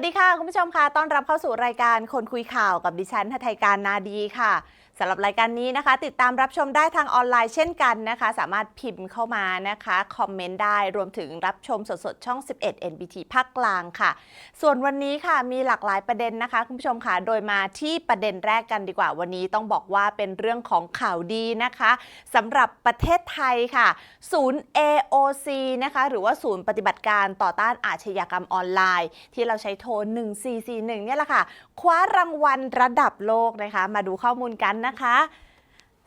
วัสดีค่ะ คุณผู้ชมค่ะต้อนรับเข้าสู่รายการคนคุยข่าวกับดิฉันทไทยการนาดีค่ะ สำหรับรายการนี้นะคะ ติดตามรับชมได้ทางออนไลน์เช่นกันนะคะ สามารถพิมพ์เข้ามานะคะคอมเมนต์ได้รวมถึงรับชมสดๆ ช่อง 11 NBT ภาคกลางค่ะ ส่วนวันนี้ค่ะมีหลากหลายประเด็นนะคะ คุณผู้ชมค่ะโดยมาที่ประเด็นแรกกันดีกว่าวันนี้ต้องบอกว่าเป็นเรื่องของข่าวดีนะคะสำหรับประเทศไทยค่ะ ศูนย์ AOC นะคะหรือว่าศูนย์ปฏิบัติการต่อต้านอาชญากรรมออนไลน์ ที่เราใช้โทร 1441เนี่ยแหละค่ะ คว้ารางวัลระดับโลกนะคะ มาดูข้อมูลกันนะนะคะ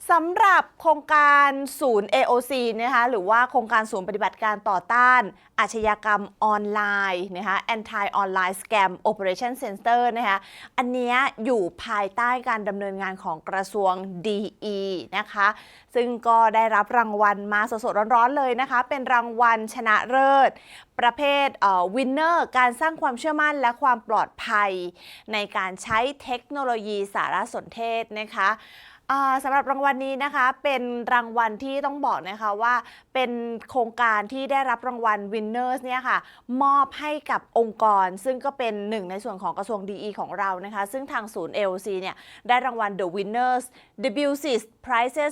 สำหรับโครงการศูนย์ AOC นะคะหรือว่าโครงการศูนย์ปฏิบัติการต่อต้าน อาชญากรรมออนไลน์นะคะ Anti Online Scam Operation Center นะคะอันนี้อยู่ภายใต้การดำเนินงานของกระทรวง DE นะคะ ซึ่งก็ได้รับรางวัลมาสดๆร้อนๆเลยนะคะ เป็นรางวัลชนะเลิศประเภทวินเนอร์การสร้างความเชื่อมั่นและความปลอดภัย ในการใช้เทคโนโลยีสารสนเทศนะคะ สำหรับรางวัลนี้นะคะ เป็นรางวัลที่ต้องบอกนะคะว่าเป็นโครงการที่ได้รับรางวัล Winners เนี่ยค่ะมอบให้กับองค์กร ซึ่งก็เป็นหนึ่งในส่วนของกระทรวง DE ของเรานะคะ ซึ่งทางศูนย์ AOC เนี่ยได้รางวัล The Winners WCIS Prizes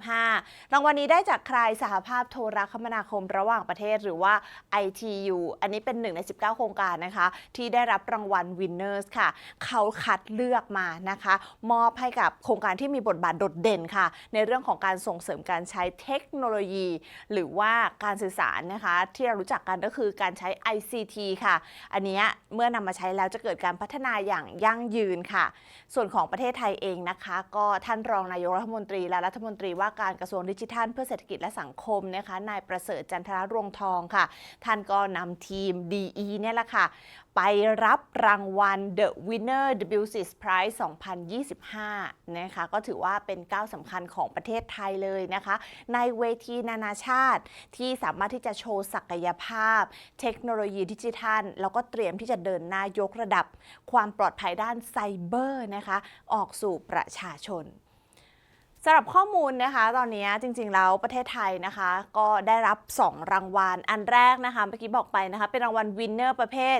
2025 รางวัลนี้ได้จากใครสหภาพโทรคมนาคมระหว่างประเทศหรือว่า ITU อันนี้เป็นหนึ่งใน 19 โครงการนะคะ ที่ได้รับรางวัล Winners ค่ะ เขาคัดเลือกมานะคะ มอบให้กับโครงการที่มีบทบาทโดดเด่นค่ะ ในเรื่องของการส่งเสริมการใช้เทคโนโลยี หรือว่าการสื่อสารนะคะ ที่เรารู้จักกันก็คือการใช้ ICT ค่ะ อันนี้เมื่อนำมาใช้แล้วจะเกิดการพัฒนาอย่างยั่งยืนค่ะ ส่วนของประเทศไทยเองนะคะ ก็ท่านรองนายกรัฐมนตรีและรัฐมนตรีว่าการกระทรวงดิจิทัล เพื่อเศรษฐกิจและสังคมนะคะนายประเสริฐจันทรรวงทองค่ะ ท่านก็นำทีม DE เนี่ยแหละค่ะ ไปรับรางวัล The Winner WCIS Prize 2025 นะคะ ก็ถือว่าเป็นก้าวสำคัญของประเทศไทยเลยนะคะ ในเวทีนานาชาติที่สามารถที่จะโชว์ศักยภาพ เทคโนโลยีดิจิทัล แล้วก็เตรียมที่จะเดินหน้ายกระดับ ความปลอดภัยด้านไซเบอร์นะคะ ออกสู่ประชาชน สำหรับข้อมูลนะคะ ตอนนี้จริงๆแล้วประเทศไทยนะคะ ก็ได้รับ 2 รางวัล อันแรกนะคะเมื่อกี้บอกไปนะคะ เป็นรางวัล Winner ประเภท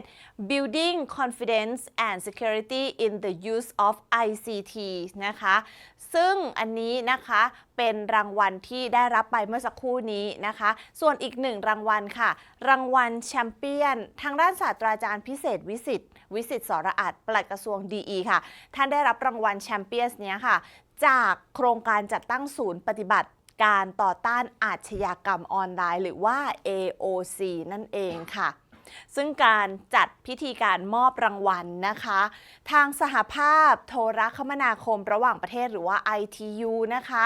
Building Confidence and Security in the Use of ICT นะคะ ซึ่งอันนี้นะคะเป็นรางวัลที่ได้รับไปเมื่อสักครู่นี้นะคะ ส่วนอีกหนึ่งรางวัลค่ะ รางวัลแชมเปี้ยน ทางด้านศาสตราจารย์พิเศษวิสิตวิสิตสรอาจปลัดกระทรวงดีค่ะ ท่านได้รับรางวัลแชมเปี้ยนเนี้ยค่ะ จากโครงการจัดตั้งศูนย์ปฏิบัติการต่อต้านอาชญากรรมออนไลน์ หรือว่า AOC นั่นเองค่ะ ซึ่งการจัดพิธีการมอบรางวัลนะคะ ทางสหภาพโทรคมนาคมระหว่างประเทศหรือว่า ITU นะคะ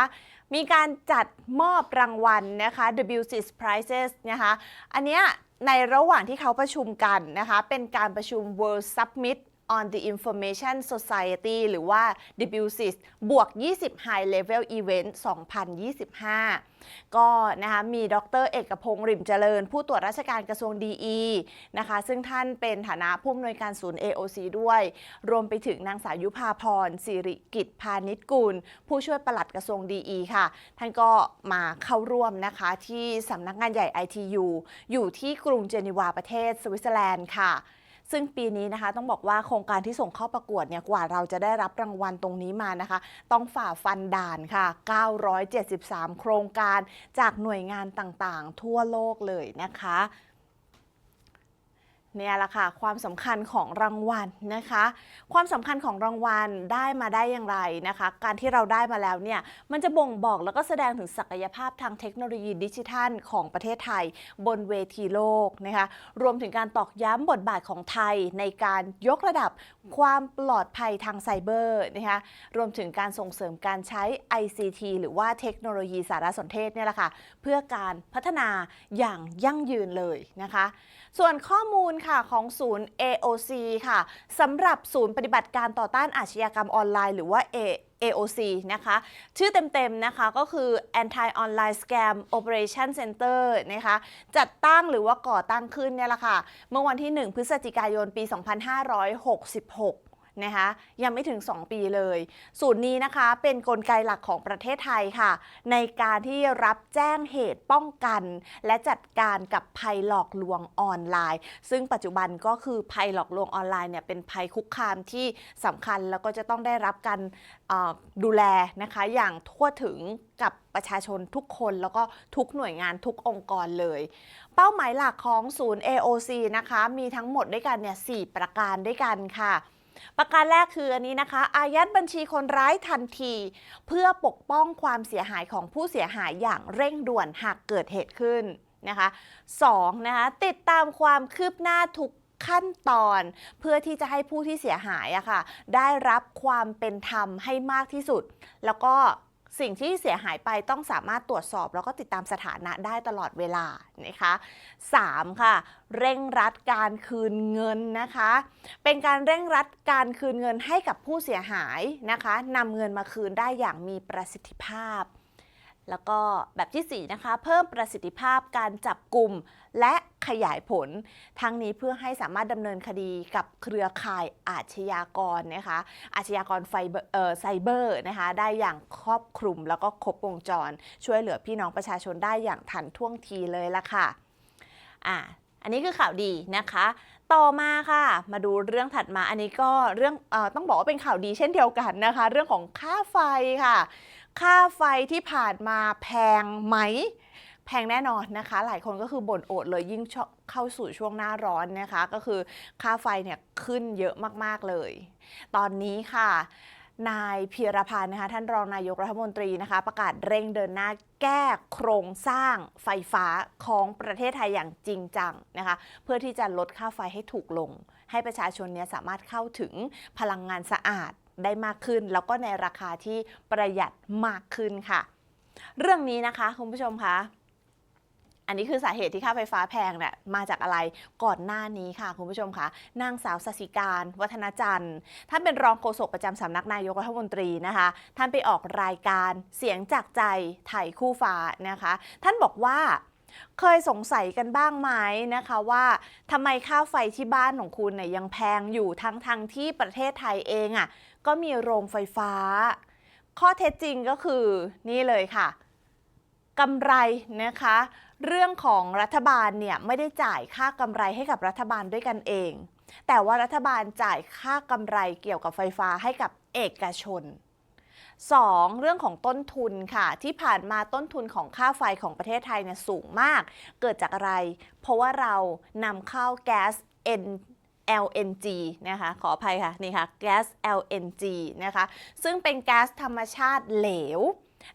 มีการจัดมอบรางวัลนะคะ WCIS Prizes นะคะ อันเนี้ยในระหว่างที่เขาประชุมกันนะคะ เป็นการประชุม World Summit on the Information Society หรือว่า WCIS บวก 20 High Level Event 2025 ก็นะคะมีดรเอกพงศ์ริมเจริญ ผู้ตรวจราชการกระทรวงดีนะคะซึ่งท่านเป็นฐานะผู้อำนวยการศูนย์ AOC ด้วย รวมไปถึงนางสาวยุพาพรสิริกิจพาณิชกุล ผู้ช่วยปลัดกระทรวงดีค่ะ ท่านก็มาเข้าร่วมนะคะที่สำนักงานใหญ่ ITU อยู่ที่กรุงเจนีวาประเทศสวิตเซอร์แลนด์ค่ะ ซึ่งปีนี้นะคะต้องบอกว่าโครงการที่ส่งเข้าประกวดเนี่ยกว่าเราจะได้รับรางวัลตรงนี้มานะคะ ต้องฝ่าฟันด่านค่ะ 973 โครงการจากหน่วยงานต่างๆ ทั่วโลกเลยนะคะ เนี่ยแหละค่ะความสำคัญของรางวัลนะคะ ความสำคัญของรางวัลได้มาได้อย่างไรนะคะ การที่เราได้มาแล้วเนี่ยมันจะบ่งบอกแล้วก็แสดงถึงศักยภาพทางเทคโนโลยีดิจิทัล ของประเทศไทย บนเวทีโลกนะคะรวมถึงการตอกย้ำบทบาทของไทยในการยกระดับความปลอดภัยทางไซเบอร์นะคะรวมถึงการส่งเสริมการใช้ ICT หรือว่าเทคโนโลยีสารสนเทศเนี่ยแหละค่ะเพื่อการพัฒนาอย่างยั่งยืนเลยนะคะ ส่วนข้อมูลค่ะของศูนย์ AOC ค่ะสำหรับศูนย์ปฏิบัติการต่อต้านอาชญากรรมออนไลน์หรือว่า A AOC นะคะ ชื่อเต็มๆ นะคะก็คือ Anti Online Scam Operation Center นะคะ จัดตั้งหรือว่าก่อตั้งขึ้นเนี่ยแหละค่ะ เมื่อวันที่ 1 พฤศจิกายนปี 2566 นะคะยังไม่ถึง 2 ปีเลย ศูนย์นี้นะคะเป็นนกลไกหลักของประเทศไทยค่ะ ในการที่รับแจ้งเหตุป้องกัน และจัดการกับภัยหลอกลวงออนไลน์ ซึ่งปัจจุบันก็คือภัยหลอกลวงออนไลน์เนี่ยเป็นภัยคุกคามที่สำคัญแล้วก็จะต้องได้รับการดูแลนะคะอย่างทั่วถึงกับประชาชนทุกคนแล้วก็ทุกหน่วยงานทุกองค์กรเลย เป้าหมายหลักของศูนย์ AOC นะคะมีทั้งหมดด้วยกันเนี่ยสประการด้วยกันค่ะ ประการแรกคืออันนี้นะคะ อายัดบัญชีคนร้ายทันที เพื่อปกป้องความเสียหายของผู้เสียหายอย่างเร่งด่วนหากเกิดเหตุขึ้นนะคะ2นะคะติดตามความคืบหน้าทุกขั้นตอนเพื่อที่จะให้ผู้ที่เสียหายอะค่ะ ได้รับความเป็นธรรมให้มากที่สุด แล้วก็ สิ่งที่เสียหายไปต้องสามารถตรวจสอบ แล้วก็ติดตามสถานะได้ตลอดเวลานะคะ 3. ค่ะ เร่งรัดการคืนเงินนะคะ เป็นการเร่งรัดการคืนเงินให้กับผู้เสียหายนะคะนำเงินมาคืนได้อย่างมีประสิทธิภาพ แล้วก็แบบที่ 4 นะคะ เพิ่มประสิทธิภาพการจับกลุ่มและขยายผล ทั้งนี้เพื่อให้สามารถดำเนินคดีกับเครือข่ายอาชญากรนะคะอาชญากรไฟไซเบอร์นะคะได้อย่างครอบคลุมแล้วก็ครบวงจร ช่วยเหลือพี่น้องประชาชนได้อย่างทันท่วงทีเลยละค่ะอะอันนี้คือข่าวดีนะคะ ต่อมาค่ะ มาดูเรื่องถัดมาอันนี้ก็เรื่องอต้องบอกว่าเป็นข่าวดีเช่นเดียวกันนะคะ เรื่องของค่าไฟค่ะ ค่าไฟที่ผ่านมาแพงไหม แพงแน่นอนนะคะ หลายคนก็คือบ่นโอดเลยยิ่งเข้าสู่ช่วงหน้าร้อนนะคะ ก็คือค่าไฟเนี่ยขึ้นเยอะมากๆเลย ตอนนี้ค่ะนายพีรพันธ์นะคะท่านรองนายกรัฐมนตรีนะคะ ประกาศเร่งเดินหน้าแก้โครงสร้างไฟฟ้าของประเทศไทยอย่างจริงจังนะคะ เพื่อที่จะลดค่าไฟให้ถูกลง ให้ประชาชนเนี่ยสามารถเข้าถึงพลังงานสะอาด ได้มากขึ้น แล้วก็ในราคาที่ประหยัดมากขึ้นค่ะ เรื่องนี้นะคะคุณผู้ชมคะอันนี้คือสาเหตุที่ค่าไฟฟ้าแพงเนี่ยมาจากอะไรก่อนหน้านี้ค่ะ คุณผู้ชมคะนางสาวสสิการ วัฒนจันทร์ท่านเป็นรองโฆษกประจำสำนักนายกรัฐมนตรีนะคะ ท่านไปออกรายการเสียงจากใจไถ่คู่ฟ้านะคะ ท่านบอกว่าเคยสงสัยกันบ้างไหมนะคะว่าทำไมค่าไฟที่บ้านของคุณเนี่ยยังแพงอยู่ทั้งทงที่ประเทศไทยเองอะ่ะ ก็มีโรงไฟฟ้า ข้อเท็จจริงก็คือนี่เลยค่ะกำไรนะคะ เรื่องของรัฐบาลเนี่ยไม่ได้จ่ายค่ากำไรให้กับรัฐบาลด้วยกันเอง แต่ว่ารัฐบาลจ่ายค่ากำไรเกี่ยวกับไฟฟ้าให้กับเอกชน 2. เรื่องของต้นทุนค่ะ ที่ผ่านมาต้นทุนของค่าไฟของประเทศไทยเนี่ยสูงมาก เกิดจากอะไร เพราะว่าเรานำเข้าแก๊ส N LNG นะคะขออภัยค่ะนี่ค่ะแก๊ส LNG นะคะซึ่งเป็นแก๊สธรรมชาติเหลว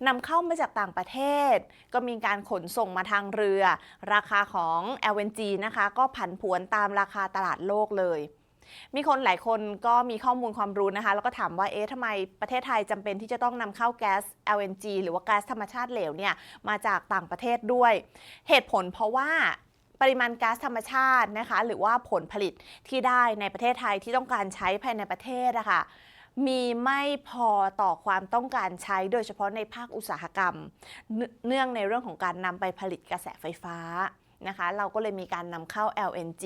นำเข้ามาจากต่างประเทศ ก็มีการขนส่งมาทางเรือ ราคาของ LNG นะคะก็ผันผวนตามราคาตลาดโลกเลยมีคนหลายคนก็มีข้อมูลความรู้นะคะ แล้วก็ถามว่า เอ๊ะทำไมประเทศไทยจำเป็นที่จะต้องนำเข้าแก๊ส LNG หรือว่าแก๊สธรรมชาติเหลวเนี่ย มาจากต่างประเทศด้วย เหตุผลเพราะว่า ปริมาณก๊าซธรรมชาตินะคะ หรือว่าผลผลิตที่ได้ในประเทศไทยที่ต้องการใช้ภายในประเทศอะคะ่ะมีไม่พอต่อความต้องการใช้โดยเฉพาะในภาคอุตสาหกรรม เนื่องในเรื่องของการนำไปผลิตกระแสไฟฟ้านะคะเราก็เลยมีการนำเข้า LNG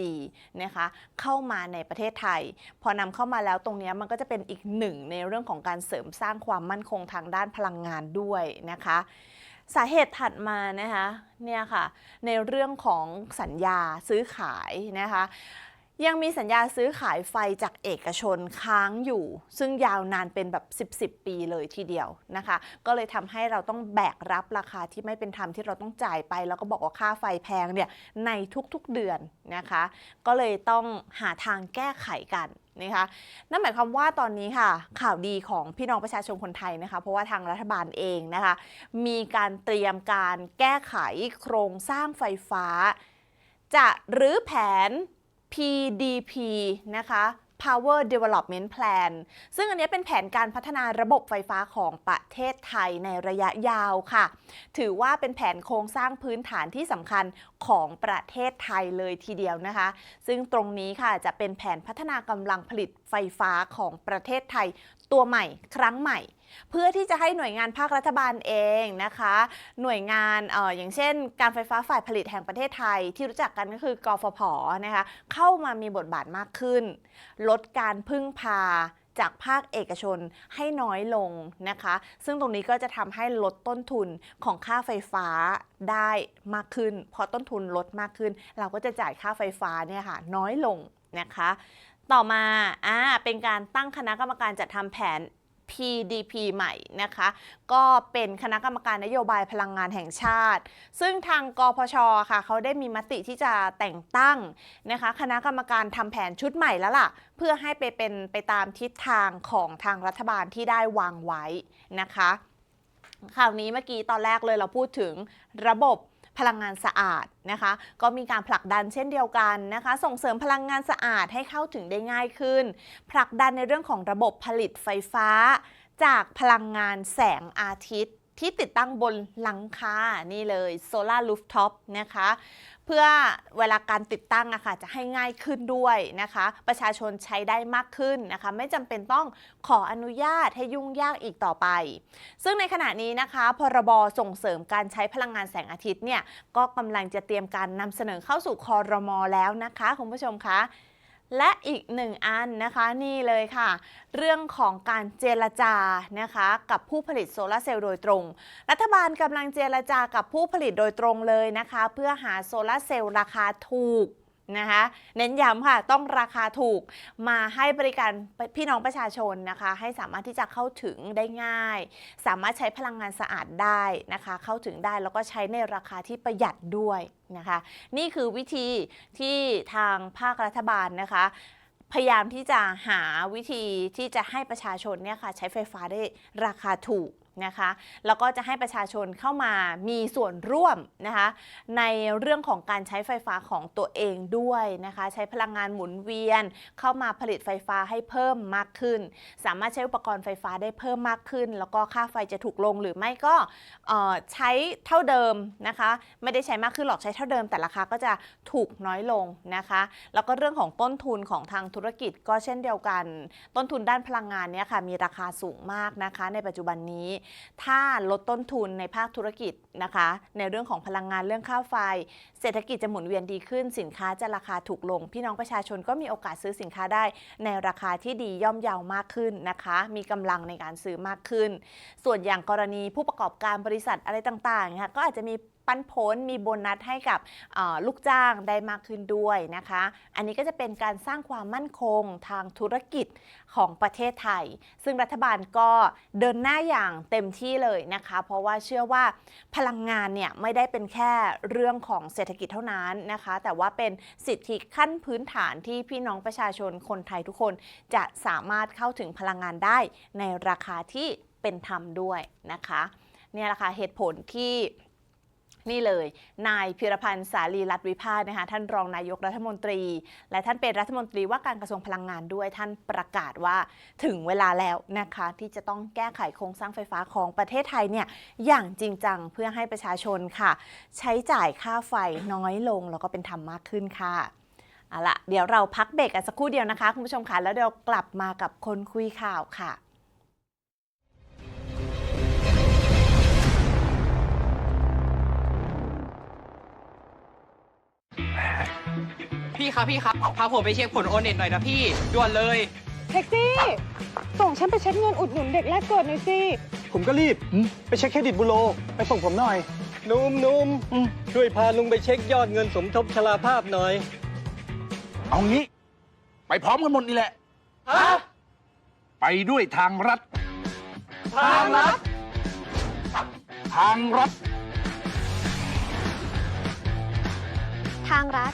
นะคะเข้ามาในประเทศไทย พอนำเข้ามาแล้วตรงนี้มันก็จะเป็นอีกหนึ่งในเรื่องของการเสริมสร้างความมั่นคงทางด้านพลังงานด้วยนะคะ สาเหตุถัดมานะคะเนี่ยค่ะในเรื่องของสัญญาซื้อขายนะคะ ยังมีสัญญาซื้อขายไฟจากเอกชนค้างอยู่ ซึ่งยาวนานเป็นแบบ 10 10 ปีเลยทีเดียวนะคะ ก็เลยทำให้เราต้องแบกรับราคาที่ไม่เป็นธรรมที่เราต้องจ่ายไป แล้วก็บอกว่าค่าไฟแพงเนี่ยในทุกๆเดือนนะคะ ก็เลยต้องหาทางแก้ไขกันนะคะนั่นหมายความว่าตอนนี้ค่ะ ข่าวดีของพี่น้องประชาชนคนไทยนะคะ เพราะว่าทางรัฐบาลเองนะคะ มีการเตรียมการแก้ไขโครงสร้างไฟฟ้า จะรื้อแผน PDP นะคะ Power Development Plan ซึ่งอันนี้เป็นแผนการพัฒนาระบบไฟฟ้าของประเทศไทยในระยะยาวค่ะ ถือว่าเป็นแผนโครงสร้างพื้นฐานที่สำคัญของประเทศไทยเลยทีเดียวนะคะ ซึ่งตรงนี้ค่ะจะเป็นแผนพัฒนากำลังผลิตไฟฟ้าของประเทศไทยตัวใหม่ครั้งใหม่ เพื่อที่จะให้หน่วยงานภาครัฐบาลเองนะคะ หน่วยงานอออย่างเช่น การไฟฟ้าฝ่ายผลิตแห่งประเทศไทย ที่รู้จักกันก็คือกฟผนะคะเข้ามามีบทบาทมากขึ้น ลดการพึ่งพาจากภาคเอกชนให้น้อยลงนะคะ ซึ่งตรงนี้ก็จะทำให้ลดต้นทุนของค่าไฟฟ้าได้มากขึ้น พอต้นทุนลดมากขึ้น เราก็จะจ่ายค่าไฟฟ้าเนี่ยค่ะน้อยลงนะคะ ต่อมาอ่าเป็นการตั้งคณะกรรมการจัดทำแผน PDP ใหม่นะคะ ก็เป็นคณะกรรมการนโยบายพลังงานแห่งชาติ ซึ่งทางกพชค่ะ เขาได้มีมติที่จะแต่งตั้งนะคะ คณะกรรมการทำแผนชุดใหม่แล้วล่ะ เพื่อให้ไปเป็นไปตามทิศทางของทางรัฐบาลที่ได้วางไว้นะคะ คราวนี้เมื่อกี้ตอนแรกเลยเราพูดถึงระบบ พลังงานสะอาดนะคะ ก็มีการผลักดันเช่นเดียวกันนะคะ ส่งเสริมพลังงานสะอาดให้เข้าถึงได้ง่ายขึ้น ผลักดันในเรื่องของระบบผลิตไฟฟ้า จากพลังงานแสงอาทิตย์ที่ติดตั้งบนหลังคา นี่เลยโซลารูฟท็อปนะคะ พื่อเวลาการติดตั้งอะค่ะจะให้ง่ายขึ้นด้วยนะคะ ประชาชนใช้ได้มากขึ้นนะคะ ไม่จำเป็นต้องขออนุญาตให้ยุ่งยากอีกต่อไป ซึ่งในขณะนี้นะคะ พรบส่งเสริมการใช้พลังงานแสงอาทิตย์เนี่ยก็กำลังจะเตรียมการนำเสนอเข้าสู่คอรมอแล้วนะคะคุณผู้ชมคะ และอีกหนึ่งอันนะคะนี่เลยค่ะ เรื่องของการเจรจานะคะกับผู้ผลิตโซลาร์เซลล์โดยตรง รัฐบาลกำลังเจรจากับผู้ผลิตโดยตรงเลยนะคะ เพื่อหาโซลาร์เซลล์ราคาถูก นะคะเน้นย้ำค่ะต้องราคาถูกมาให้บริการพี่น้องประชาชนนะคะ ให้สามารถที่จะเข้าถึงได้ง่าย สามารถใช้พลังงานสะอาดได้นะคะ เข้าถึงได้แล้วก็ใช้ในราคาที่ประหยัดด้วยนะคะ นี่คือวิธีที่ทางภาครัฐบาลนะคะ พยายามที่จะหาวิธีที่จะให้ประชาชนเนี่ยค่ะใช้ไฟฟ้าได้ราคาถูก นะคะ แล้วก็จะให้ประชาชนเข้ามามีส่วนร่วมนะคะ ในเรื่องของการใช้ไฟฟ้าของตัวเองด้วยนะคะ ใช้พลังงานหมุนเวียน เข้ามาผลิตไฟฟ้าให้เพิ่มมากขึ้น สามารถใช้อุปกรณ์ไฟฟ้าได้เพิ่มมากขึ้น แล้วก็ค่าไฟจะถูกลงหรือไม่ก็ใช้เท่าเดิมนะคะ ไม่ได้ใช้มากขึ้นหรอกใช้เท่าเดิม แต่ราคาก็จะถูกน้อยลงนะคะ แล้วก็เรื่องของต้นทุนของทางธุรกิจก็เช่นเดียวกัน ต้นทุนด้านพลังงานเนี่ยค่ะมีราคาสูงมากนะคะ ในปัจจุบันนี้ถ้าลดต้นทุนในภาคธุรกิจนะคะ ในเรื่องของพลังงานเรื่องค่าไฟ เศรษฐกิจจะหมุนเวียนดีขึ้นสินค้าจะราคาถูกลง พี่น้องประชาชนก็มีโอกาสซื้อสินค้าได้ ในราคาที่ดีย่อมเยาวมากขึ้นนะคะ มีกำลังในการซื้อมากขึ้น ส่วนอย่างกรณีผู้ประกอบการบริษัทอะไรต่างๆนะคะก็อาจจะมี ปันผลมีโบนัสให้กับลูกจ้างได้มากขึ้นด้วยนะคะ อันนี้ก็จะเป็นการสร้างความมั่นคงทางธุรกิจของประเทศไทย ซึ่งรัฐบาลก็เดินหน้าอย่างเต็มที่เลยนะคะ เพราะว่าเชื่อว่าพลังงานเนี่ยไม่ได้เป็นแค่เรื่องของเศรษฐกิจเท่านั้นนะคะ แต่ว่าเป็นสิทธิขั้นพื้นฐานที่พี่น้องประชาชนคนไทยทุกคนจะสามารถเข้าถึงพลังงานได้ในราคาที่เป็นธรรมด้วยนะคะ เนี่ยแหละค่ะเหตุผลที่ นี่เลย นายพิรพันธ์สาลีรัตนวิพาสนะคะท่านรองนายกรัฐมนตรี และท่านเป็นรัฐมนตรีว่าการกระทรวงพลังงานด้วย ท่านประกาศว่าถึงเวลาแล้วนะคะที่จะต้องแก้ไขโครงสร้างไฟฟ้าของประเทศไทยเนี่ยอย่างจริงจังเพื่อให้ประชาชนค่ะ ใช้จ่ายค่าไฟน้อยลงแล้วก็เป็นธรรมมากขึ้นค่ะเอาละเดี๋ยวเราพักเบรกกันสักครู่เดียวนะคะคุณผู้ชมค่ะแล้วเดี๋ยวกลับมากับคนคุยข่าวค่ะ พี่ครับพี่ครับพาผมไปเช็คผลโอนเน็ตหน่อยนะพี่ด่วนเลย แท็กซี่ ส่งฉันไปเช็คเงินอุดหนุนเด็กแรกเกิดหน่อยสิ ผมก็รีบ ไปเช็คเครดิตบูโร ไปส่งผมหน่อย นุ่มนุ่มช่วยพาลุงไปเช็คยอดเงินสมทบชราภาพหน่อย เอางี้ ไปพร้อมกันหมดนี่แหละไปด้วยทางรัฐ ทางรัฐ ทางรัฐ ทางรัฐ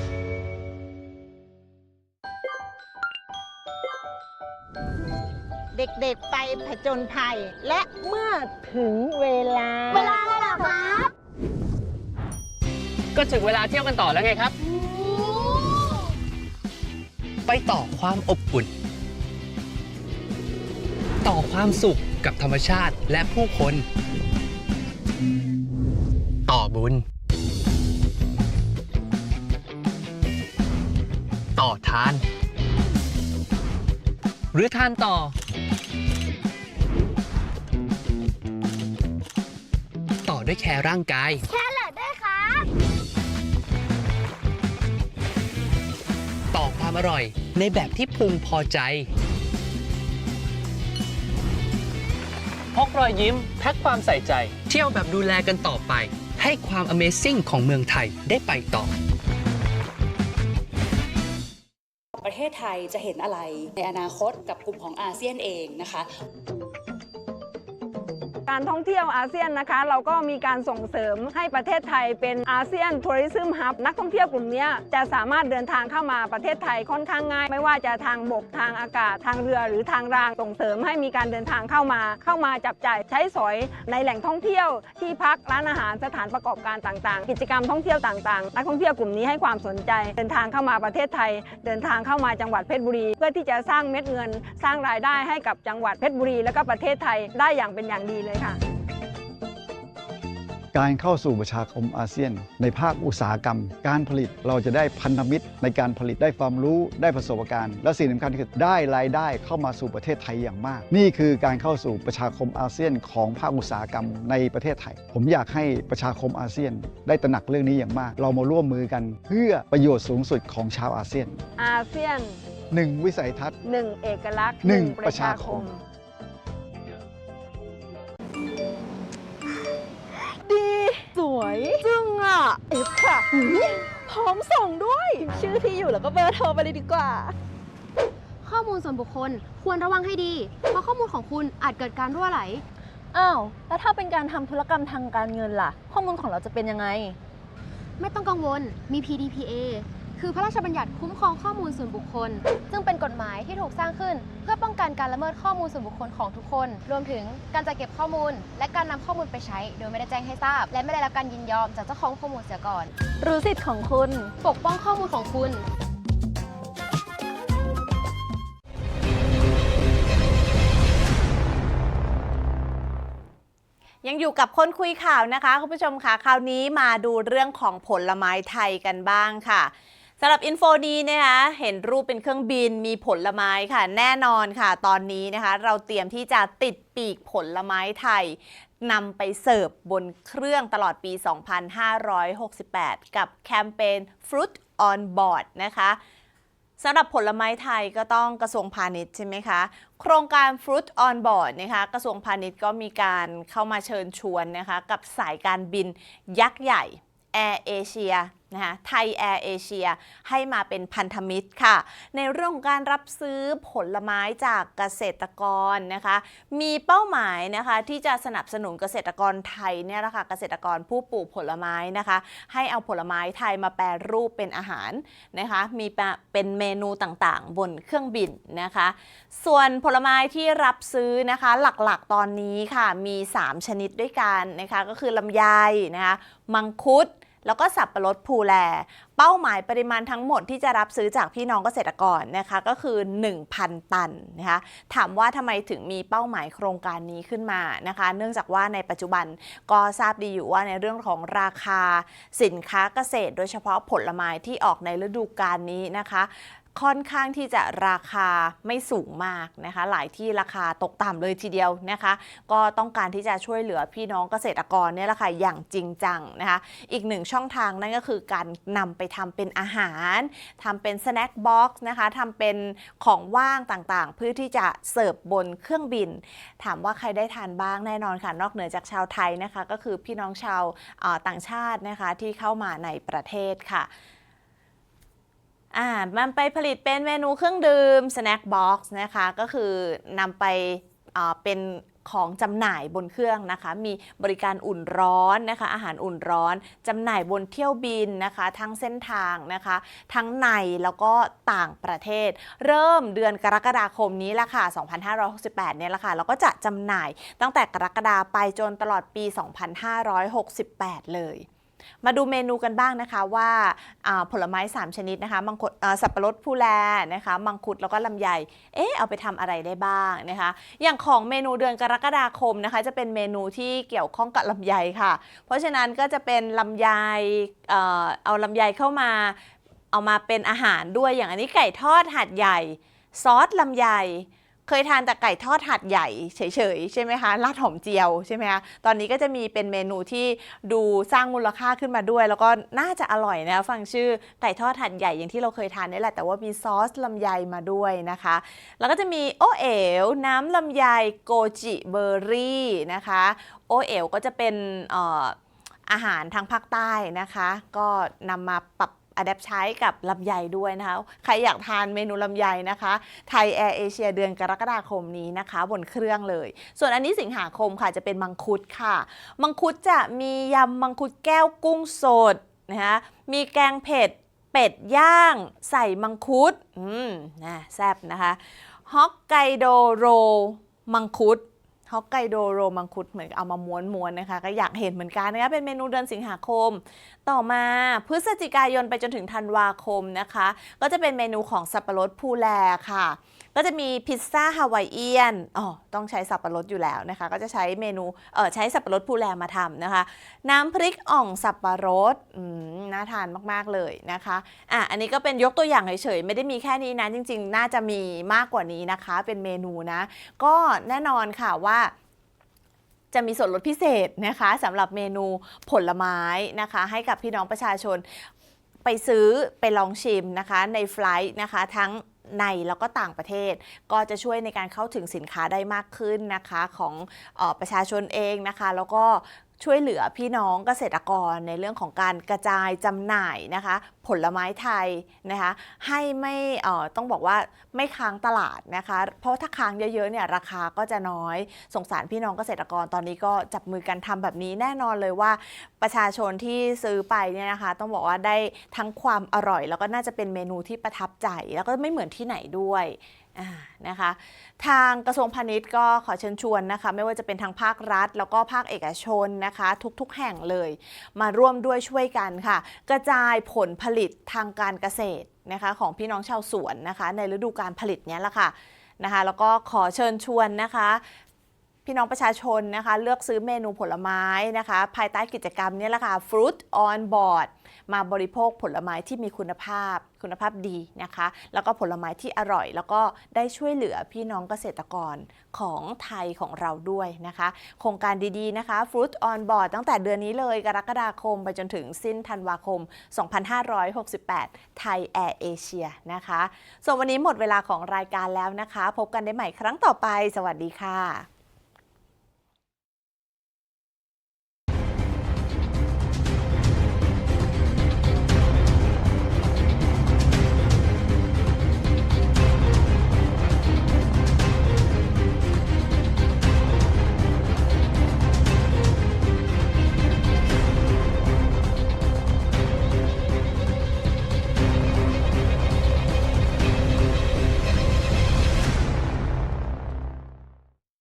ด็กๆไปผจญภัย และเมื่อถึงเวลา เวลาอะไรล่ะครับก็ถึงเวลาเที่ยวกันต่อแล้วไงครับ ไปต่อความอบอุ่น ต่อความสุขกับธรรมชาติและผู้คน ต่อบุญ ต่อทาน หรือทานต่อ ด้วยแคร์ร่างกาย แค่เหลือด้วยครับ ต่อความอร่อยในแบบที่พุงพอใจ พกรอยยิ้มแพ็คความใส่ใจ เที่ยวแบบดูแลกันต่อไป ให้ความ Amazing ของเมืองไทยได้ไปต่อ ประเทศไทยจะเห็นอะไรในอนาคตกับกลุ่มของอาเซียนเองนะคะ การท่องเที่ยวอาเซียนนะคะ เราก็มีการส่งเสริมให้ประเทศไทยเป็นอาเซียนทัวริซึมฮับนักท่องเที่ยวกลุ่มนี้จะสามารถเดินทางเข้ามาประเทศไทยค่อนข้างง่าย ไม่ว่าจะทางบกทางอากาศทางเรือหรือทางรางส่งเสริมให้มีการเดินทางเข้ามา เข้ามาจับจ่ายใช้สอยในแหล่งท่องเที่ยวที่พักร้านอาหารสถานประกอบการต่างๆ กิจกรรมท่องเที่ยวต่างๆ นักท่องเที่ยวกลุ่มนี้ให้ความสนใจ เดินทางเข้ามาประเทศไทย เดินทางเข้ามาจังหวัดเพชรบุรี เพื่อที่จะสร้างเม็ดเงิน สร้างรายได้ให้กับจังหวัดเพชรบุรี และก็ประเทศไทยได้อย่างเป็นอย่างดีเลยค่ะ การเข้าสู่ประชาคมอาเซียน ในภาคอุตสาหกรรม การผลิตเราจะได้พันธมิตร ในการผลิตได้ความรู้ได้ประสบการณ์ และสิ่งสำคัญคือได้รายได้เข้ามาสู่ประเทศไทยอย่างมาก นี่คือการเข้าสู่ประชาคมอาเซียนของภาคอุตสาหกรรมในประเทศไทย ผมอยากให้ประชาคมอาเซียน ได้ตระหนักเรื่องนี้อย่างมาก เรามาร่วมมือกัน เพื่อประโยชน์สูงสุดของชาวอาเซียนอาเซียน1วิสัยทัศน์หนึ่งเอกลักษณ์หนึ่งปประระชาชาคคม วยจึงอะเอฟค่ะหือพร้อมส่งด้วย ชื่อที่อยู่แล้วก็เบอร์โทรไปเลยดีกว่า ข้อมูลส่วนบุคคลควรระวังให้ดี เพราะข้อมูลของคุณอาจเกิดการรั่วไหล อ้าว แล้วถ้าเป็นการทำธุรกรรมทางการเงินล่ะ ข้อมูลของเราจะเป็นยังไง ไม่ต้องกังวล มี PDPA คือพระราชบัญญัติคุ้มครองข้อมูลส่วนบุคคล ซึ่งเป็นกฎหมายที่ถูกสร้างขึ้น เพื่อป้องกันการละเมิดข้อมูลส่วนบุคคลของทุกคน รวมถึงการจัดเก็บข้อมูล และการนำข้อมูลไปใช้ โดยไม่ได้แจ้งให้ทราบ และไม่ได้รับการยินยอมจากเจ้าของข้อมูลเสียก่อน รู้สิทธิ์ของคุณ ปกป้องข้อมูลของคุณยังอยู่กับคนคุยข่าวนะคะคุณผู้ชมค่ะคราวนี้มาดูเรื่องของผลไม้ไทยกันบ้างค่ะ สำหรับอินโฟนี้นะคะเห็นรูปเป็นเครื่องบินมีผลไม้ค่ะ แน่นอนค่ะ ตอนนี้นะคะ เราเตรียมที่จะติดปีกผลไม้ไทยนำไปเสิร์ฟบนเครื่องตลอดปี 2568 กับแคมเปญ Fruit on Board นะคะสำหรับผลไม้ไทยก็ต้องกระทรวงพาณิชย์ใช่ไหมคะ โครงการ Fruit on Board นะคะกระทรวงพาณิชย์ก็มีการเข้ามาเชิญชวนนะคะ กับสายการบินยักษ์ใหญ่ Air Asia นะคะไทย Air Asia ให้มาเป็นพันธมิตรค่ะ ในเรื่องของการรับซื้อผลไม้จากเกษตรกรนะคะ มีเป้าหมายนะคะที่จะสนับสนุนเกษตรกรไทยเนี่ยแหละคะเกษตรกรผู้ปลูกผลไม้นะคะ ให้เอาผลไม้ไทยมาแปรรูปเป็นอาหารนะคะ มีเป็นเมนูต่างๆ บนเครื่องบินนะคะ ส่วนผลไม้ที่รับซื้อนะคะหลักๆตอนนี้ค่ะมี 3 ชนิดด้วยกันนะคะ ก็คือลำไยนะคะมังคุด แล้วก็สับปะรดภูแล เป้าหมายปริมาณทั้งหมดที่จะรับซื้อจากพี่น้องเกษตรกรนะคะก็คือ 1,000 ตันนะคะถามว่าทำไมถึงมีเป้าหมายโครงการนี้ขึ้นมานะคะ เนื่องจากว่าในปัจจุบันก็ทราบดีอยู่ว่าในเรื่องของราคาสินค้าเกษตร โดยเฉพาะผลไม้ที่ออกในฤดูกาลนี้นะคะ ค่อนข้างที่จะราคาไม่สูงมากนะคะ หลายที่ราคาตกต่ำเลยทีเดียวนะคะ ก็ต้องการที่จะช่วยเหลือพี่น้องเกษตรกรเนี่ยแหละค่ะอย่างจริงจังนะคะ อีกหนึ่งช่องทางนั่นก็คือการนำไปทำเป็นอาหารทำเป็นสแน็คบ็อกซ์นะคะทำเป็นของว่างต่างๆ เพื่อที่จะเสิร์ฟบนเครื่องบิน ถามว่าใครได้ทานบ้างแน่นอนค่ะ นอกเหนือจากชาวไทยนะคะ ก็คือพี่น้องชาวต่างชาตินะคะที่เข้ามาในประเทศค่ะ อ่ามันไปผลิตเป็นเมนูเครื่องดื่ม snack box นะคะ ก็คือนำไปเป็นของจำหน่ายบนเครื่องนะคะ มีบริการอุ่นร้อนนะคะ อาหารอุ่นร้อนจำหน่ายบนเที่ยวบินนะคะ ทั้งเส้นทางนะคะ ทั้งในแล้วก็ต่างประเทศ เริ่มเดือนกรกฎาคมนี้ละค่ะ 2568 เนี่ยละค่ะ แล้วก็จะจำหน่ายตั้งแต่กรกฎาไปจนตลอดปี 2568 เลย มาดูเมนูกันบ้างนะคะว่าผลไม้ 3 ชนิดนะคะมังคุดสับปะรดผู้แลนะคะมังคุดแล้วก็ลำไยเอ๊ะเอาไปทำอะไรได้บ้างนะคะ อย่างของเมนูเดือนกรกฎาคมนะคะ จะเป็นเมนูที่เกี่ยวข้องกับลำไยค่ะ เพราะฉะนั้นก็จะเป็นลำไยเอ่อเอาลำไยเข้ามา เอามาเป็นอาหารด้วยอย่างอันนี้ไก่ทอดหัดใหญ่ ซอสลำไย เคยทานแต่ไก่ทอดหัดใหญ่เฉยๆ ใช่ไหมคะราดหอมเจียวใช่ไหมคะตอนนี้ก็จะมีเป็นเมนูที่ดูสร้างมูลค่าขึ้นมาด้วย แล้วก็น่าจะอร่อยนะฟังชื่อไก่ทอดหัดใหญ่อย่างที่เราเคยทานนี่แหละแต่ว่ามีซอสลำไยมาด้วยนะคะ แล้วก็จะมีโอเอ๋วน้ำลำไยโกจิเบอร์รี่นะคะโอเอ๋วก็จะเป็นอาหารทางภาคใต้นะคะ ก็นำมาปรับ อัดแอปใช้กับลำไยด้วยนะคะ ใครอยากทานเมนูลำไยนะคะ ไทยแอร์เอเชียเดือนกรกฎาคมนี้นะคะ บนเครื่องเลย ส่วนอันนี้สิงหาคมค่ะจะเป็นมังคุดค่ะ มังคุดจะมียำมังคุดแก้วกุ้งสดนะคะมีแกงเผ็ดเป็ดย่าง ใส่มังคุด อืมนะแซ่บนะคะ ฮอกไกโดโรมังคุด ฮอกไกโดโรมังคุดเหมือนเอามาม้วนๆนะคะ ก็อยากเห็นเหมือนกันนะคะเป็นเมนูเดือนสิงหาคม ต่อมาพฤศจิกายนไปจนถึงธันวาคมนะคะ ก็จะเป็นเมนูของสับปะรดพูแลค่ะ ก็จะมีพิซซ่าฮาวายเอียนอ๋อต้องใช้สับปะรดอยู่แล้วนะคะ ก็จะใช้เมนูเออใช้สับปะรดภูแลมาทำนะคะ น้ำพริกอ่องสับปะรดอืมน่าทานมากๆเลยนะคะอะอันนี้ก็เป็นยกตัวอย่างเฉยๆไม่ได้มีแค่นี้นะจริง ๆ น่าจะมีมากกว่านี้นะคะ เป็นเมนูนะ ก็แน่นอนค่ะว่าจะมีส่วนลดพิเศษนะคะสำหรับเมนูผลไม้นะคะ ให้กับพี่น้องประชาชนไปซื้อไปลองชิมนะคะในไฟล์นะคะทั้ง ในแล้วก็ต่างประเทศ ก็จะช่วยในการเข้าถึงสินค้าได้มากขึ้นนะคะของออประชาชนเองนะคะ แล้วก็ ช่วยเหลือพี่น้องเกษตรกรในเรื่องของการกระจายจำหน่ายนะคะ ผลไม้ไทยนะคะ ให้ไม่ต้องบอกว่าไม่ค้างตลาดนะคะ เพราะถ้าค้างเยอะๆเนี่ยราคาก็จะน้อยสงสารพี่น้องเกษตรกรตอนนี้ก็จับมือกันทำแบบนี้แน่นอนเลยว่าประชาชนที่ซื้อไปเนี่ยนะคะ ต้องบอกว่าได้ทั้งความอร่อย แล้วก็น่าจะเป็นเมนูที่ประทับใจ แล้วก็ไม่เหมือนที่ไหนด้วย นะคะทางกระทรวงพาณิชย์ก็ขอเชิญชวนนะคะ ไม่ว่าจะเป็นทางภาครัฐ แล้วก็ภาคเอกชนนะคะ ทุกๆแห่งเลย มาร่วมด้วยช่วยกันค่ะ กระจายผลผลิตทางการเกษตรนะคะ ของพี่น้องชาวสวนนะคะ ในฤดูการผลิตเนี้ยแหละค่ะนะคะแล้วก็ขอเชิญชวนนะคะ พี่น้องประชาชนนะคะ เลือกซื้อเมนูผลไม้นะคะ ภายใต้กิจกรรมนี้แหละค่ะ Fruit on Board มาบริโภคผลไม้ที่มีคุณภาพคุณภาพดีนะคะ แล้วก็ผลไม้ที่อร่อย แล้วก็ได้ช่วยเหลือพี่น้องเกษตรกรของไทยของเราด้วยนะคะ โครงการดีๆนะคะ Fruit on Board ตั้งแต่เดือนนี้เลยกรกฎาคมไปจนถึงสิ้นธันวาคม 2568 ไทยแอร์เอเชียนะคะ ส่วนวันนี้หมดเวลาของรายการแล้วนะคะ พบกันได้ใหม่ครั้งต่อไป สวัสดีค่ะ